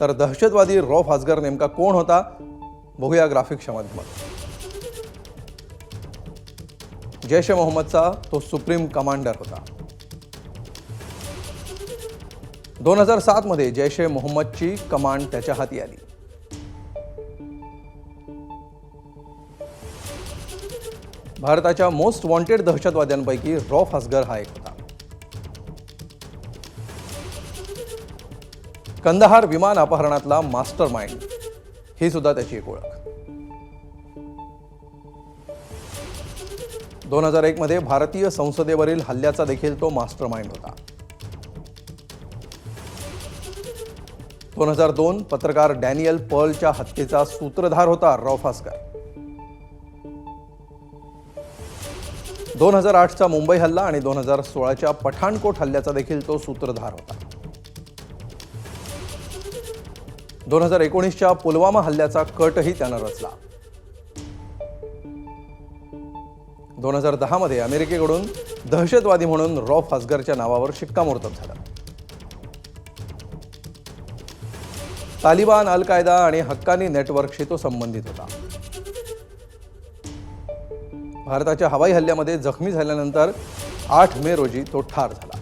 तर दहशतवादी रॉफ हासगर नेमका कोण होता? बघूया ग्राफिक्सच्या माध्यमात जैश ए मोहम्मदचा तो सुप्रीम कमांडर होता. दोन हजार सातमध्ये जैश ए मोहम्मदची कमांड त्याच्या हाती आली. भारताच्या मोस्ट वॉन्टेड दहशतवाद्यांपैकी रॉफ हसगर हा एक होता. कंदहार विमान अपहरणातला मास्टर माइंड ही सुद्धा त्याची एक ओळख. दोन हजार एक मध्ये भारतीय संसदेवरील हल्ल्याचा देखील तो मास्टर माइंड होता. दोन हजार दोन पत्रकार डॅनियल पर्लच्या हत्येचा सूत्रधार होता रॉफ दोन हजार आठचा मुंबई हल्ला आणि दोन हजार सोळाच्या पठाणकोट हल्ल्याचा देखील तो सूत्रधार होता. दोन हजार एकोणीसच्या पुलवामा हल्ल्याचा कटही त्यानं रचला. दोन हजार दहामध्ये अमेरिकेकडून दहशतवादी म्हणून रॉफ हसगरच्या नावावर शिक्कामोर्तब झालं. तालिबान अल कायदा आणि हक्कानी नेटवर्कशी तो संबंधित होता. भारताच्या हवाई हल्ल्यामध्ये जखमी झाल्यानंतर आठ मे रोजी तो ठार झाला.